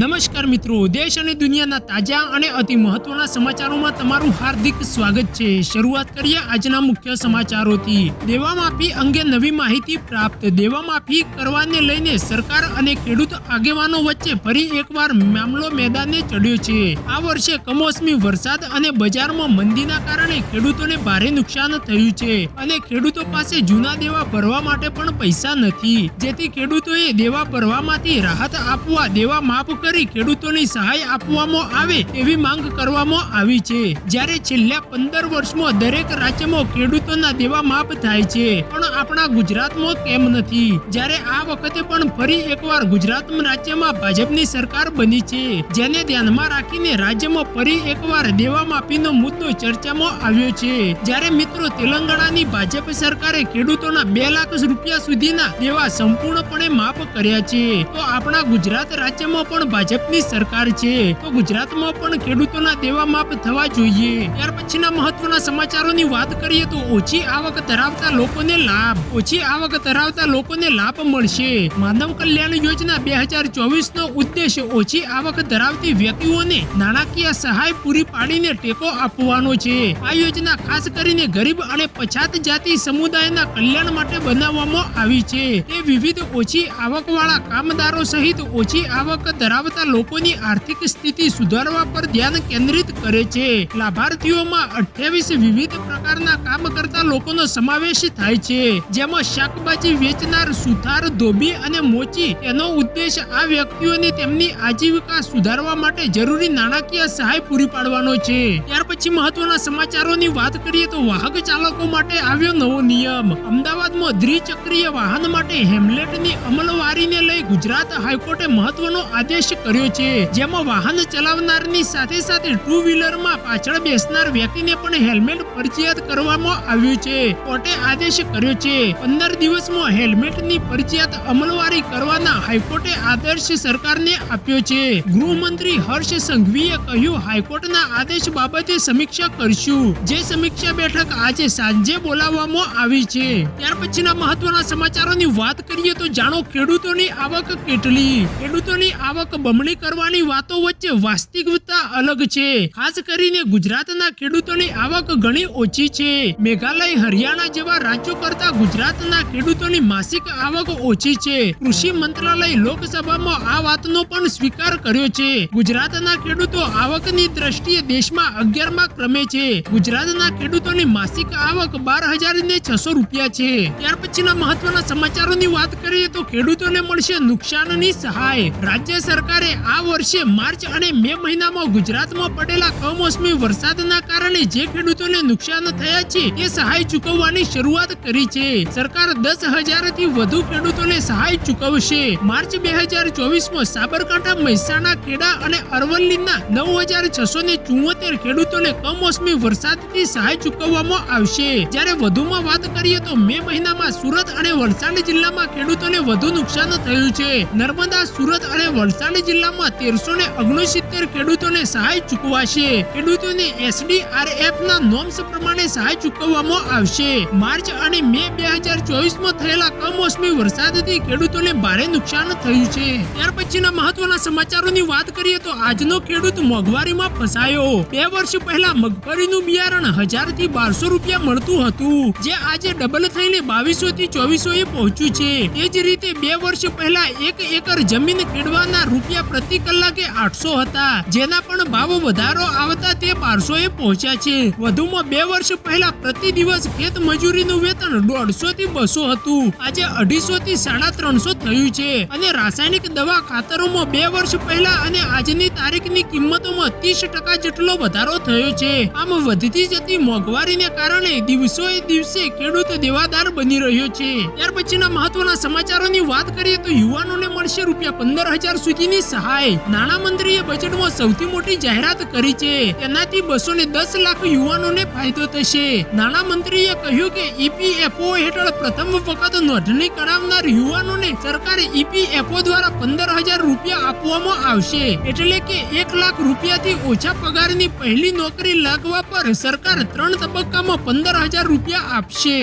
નમસ્કાર મિત્રો, દેશ અને દુનિયાના તાજા અને અતિ મહત્વના સમાચારોમાં તમારું હાર્દિક સ્વાગત છે. શરૂઆત કરીએ આજના મુખ્ય સમાચારોથી. દેવા માફી અંગે નવી માહિતી પ્રાપ્ત. દેવા માફી કરવાને લઈને સરકાર અને ખેડૂત આગેવાનો વચ્ચે ફરી એકવાર મામલો મેદાને ચડ્યો છે. આ વર્ષે કમોસમી વરસાદ અને બજારમાં મંદીના કારણે ખેડૂતોને ભારે નુકસાન થયું છે અને ખેડૂતો પાસે જૂના દેવા ભરવા માટે પણ પૈસા નથી. જેથી ખેડૂતોએ દેવા ભરવામાંથી રાહત આપવા દેવા માફ કરી ખેડૂતોની સહાય આપવામાં આવે એવી માંગ કરવામાં આવી છે. જ્યારે છેલ્લા પંદર વર્ષમાં દરેક રાજ્યમાં ખેડૂતોના દેવા માફ થાય છે, પણ આપણા ગુજરાતમાં કેમ નથી. જ્યારે આ વખતે પણ ફરી એકવાર ગુજરાત રાજ્યમાં ભાજપની સરકાર બની છે, જેને ધ્યાનમાં રાખીને રાજ્યમાં ફરી એકવાર દેવા માફીનો મુદ્દો ચર્ચામાં આવ્યો છે. જ્યારે મિત્રો તેલંગાણાની ભાજપ સરકારે ખેડૂતોના બે લાખ રૂપિયા સુધીના દેવા સંપૂર્ણપણે માફ કર્યા છે, તો આપણા ગુજરાત રાજ્યમાં પણ ભાજપની સરકાર છે, તો ગુજરાતમાં પણ ખેડૂતોના દેવા માફ થવા જોઈએ. ત્યાર પછીના મહત્વના સમાચારોની વાત કરીએ તો ઓછી આવક ધરાવતા લોકોને લાભ. ઓછી આવક ધરાવતા લોકોને લાભ મળશે. માનવ કલ્યાણ યોજના બે હજાર ચોવીસ નો ઉદ્દેશ ઓછી આવક ધરાવતી વ્યક્તિઓને નાણાકીય સહાય પૂરી પાડીને ટેકો આપવાનો છે. આ યોજના ખાસ કરીને ગરીબ અને પછાત જાતિ સમુદાયના કલ્યાણ માટે બનાવવામાં આવી છે. તે વિવિધ ઓછી આવકવાળા કામદારો સહિત ઓછી આવક ધરાવતા લોકોની આર્થિક સ્થિતિ સુધારવા પર ધ્યાન કેન્દ્રિત કરે છે. લાભાર્થીઓમાં અઠ્યાવીસ વિવિધ પ્રકારના કામ કરતા લોકોનો સમાવેશ થાય છે. જેમાં શાકભાજી વેચનાર, સુથાર, ધોબી અને મોચી એનો ઉદ્દેશ આ વ્યક્તિઓને તેમની આજીવિકા સુધારવા માટે જરૂરી નાણાકીય સહાય પૂરી પાડવાનો છે. ત્યાર પછી મહત્વના સમાચારોની વાત કરીએ તો વાહક ચાલકો માટે આવ્યો નવો નિયમ. અમદાવાદમાં દ્વિચક્રીય વાહન માટે હેમલેટની અમલવારીને લઈ ગુજરાત હાઈકોર્ટે મહત્વનો આદેશ કર્યો છે. જેમાં વાહન ચલાવનારની સાથે સાથે ટુ વ્હીલરમાં પાછળ બેસનાર વ્યક્તિને પણ હેલ્મેટ ફરજિયાત કરવામાં આવ્યું છે. કોર્ટે આદેશ કર્યો છે. પંદર દિવસમાં હેલ્મેટની ફરજિયાત અમલવારી કરવાના હાઈકોર્ટે આદર્શ સરકારને આપ્યો છે. ગૃહમંત્રી હર્ષ સંઘવીએ કહ્યું, હાઈકોર્ટના આદેશ બાબતે સમીક્ષા કરશું. જે સમીક્ષા બેઠક આજે સાંજે બોલાવવામાં આવી છે. ત્યાર પછીના મહત્વના સમાચારોની વાત કરીએ તો જાણો, ખેડૂતોની આવક કેટલી? ખેડૂતોની આવક બમણી કરવાની વાતો વચ્ચે વાસ્તવિકતા અલગ છે. ખાસ કરીને ગુજરાતના ખેડૂતોની આવક ઘણી ઓછી છે. મેઘાલય, હરિયાણા જેવા રાજ્યો કરતા ગુજરાતના ખેડૂતોની માસિક આવક ઓછી છે. કૃષિ મંત્રાલય લોકસભામાં આ વાતનો પણ સ્વીકાર કર્યો છે. ગુજરાતના ખેડૂતો આવકની દ્રષ્ટિએ દેશમાં અગિયારમાં ક્રમે છે. ગુજરાતના ખેડૂતોની માસિક આવક બાર હજાર ને છસો રૂપિયા છે. ત્યાર પછીના મહત્વના સમાચારોની વાત કરીએ તો ખેડૂતોને મળશે નુકસાનની સહાય. રાજ્ય સરકારે આ વર્ષે માર્ચ અને મે મહિનામાં ગુજરાતમાં પડેલા કમોસમી વરસાદના કારણે જે ખેડૂતોને નુકસાન થયા છે તે સહાય ચૂકવવાની શરૂઆત કરી છે. સરકાર દસ હજારથી વધુ ખેડૂતોને સહાય ચૂકવશે. માર્ચ બે હજાર ચોવીસમાં સાબરકાંઠા, મહેસાણા, ખેડા અને અરવલ્લીના નવ હજાર છસો ને ચુમ્મોતેર ખેડૂતોને કમોસમી વરસાદથી સહાય ચૂકવવામાં આવશે. જ્યારે વધુમાં વાત કરીએ તો મે મહિનામાં સુરત અને વલસાડ જિલ્લામાં ખેડૂતોને વધુ નુકસાન થયું છે. નર્મદા, સુરત અને વલસાડ જિલ્લામાં તેરસો ને ઓગણસિત્તેર ખેડૂતોને સહાય ચૂકવાશે. ખેડૂતોને એસડીઆરએફ ના નોમ્સ પ્રમાણે સહાય ચૂકવવામાં આવશે. માર્ચ અને મે બે હજાર ચોવીસમાં થયેલા કમોસમી વરસાદથી ખેડૂતોને ભારે નુકસાન થયું છે. ત્યાર પછીના મહત્વના સમાચારોની વાત કરીએ તો આજનો ખેડૂત મોંઘવારીમાં ફસાયો. બે વર્ષ પહેલા મગફળીનું બિયારણ હજારથી બારસો રૂપિયા મળતું હતું, જે આજે ડબલ થઈને બાવીસો થી ચોવીસો એ પહોંચ્યું છે. તે જ રીતે બે વર્ષ પહેલા એક એકર જમીન ખેડવાના રૂપિયા પ્રતિ કલાકે આઠસો હતા. જેના પણ ભાવ વધારો આવતા તે બારસો એ પહોંચ્યા છે. વધુમાં બે વર્ષ પહેલા પ્રતિ દિવસ ખેત મજૂરીનું વેતન દોઢસો થી બસો હતું. આજે અઢીસો થી સાડા ત્રણસો થયું છે. અને રાસાયણિક દવા ખાતરોમાં બે વર્ષ પહેલા અને આજની તારીખની કિંમતોમાં ત્રીસ ટકા જેટલો વધારો થયો છે. આમ વધતી જતી મોંઘવારીને કારણે દિવસો એ દિવસે ખેડૂત દેવાદાર બની રહ્યો છે. ત્યાર પછીના મહત્વના સમાચારોની વાત કરીએ તો યુવાનોને મળશે રૂપિયા પંદર હજાર સુધીની સહાય નાણાં મંત્રીએ બજેટમાં સૌથી મોટી જાહેરાત કરી છે. તેનાથી બસો ને દસ લાખ યુવાનોને ફાયદો થશે. નાણાં મંત્રીએ કહ્યું કે ઈપીએફઓ હેઠળ પ્રથમ વખત નોંધણી કરાવનાર યુવાનોને સરકારે ઈપીએફઓ દ્વારા પંદર હજાર રૂપિયા આપવામાં આવશે. એટલે કે એક લાખ રૂપિયાથી ઓછા પગારની પહેલી નોકરી લાગવા પર સરકાર ત્રણ તબક્કામાં પંદર હજાર રૂપિયા આપશે.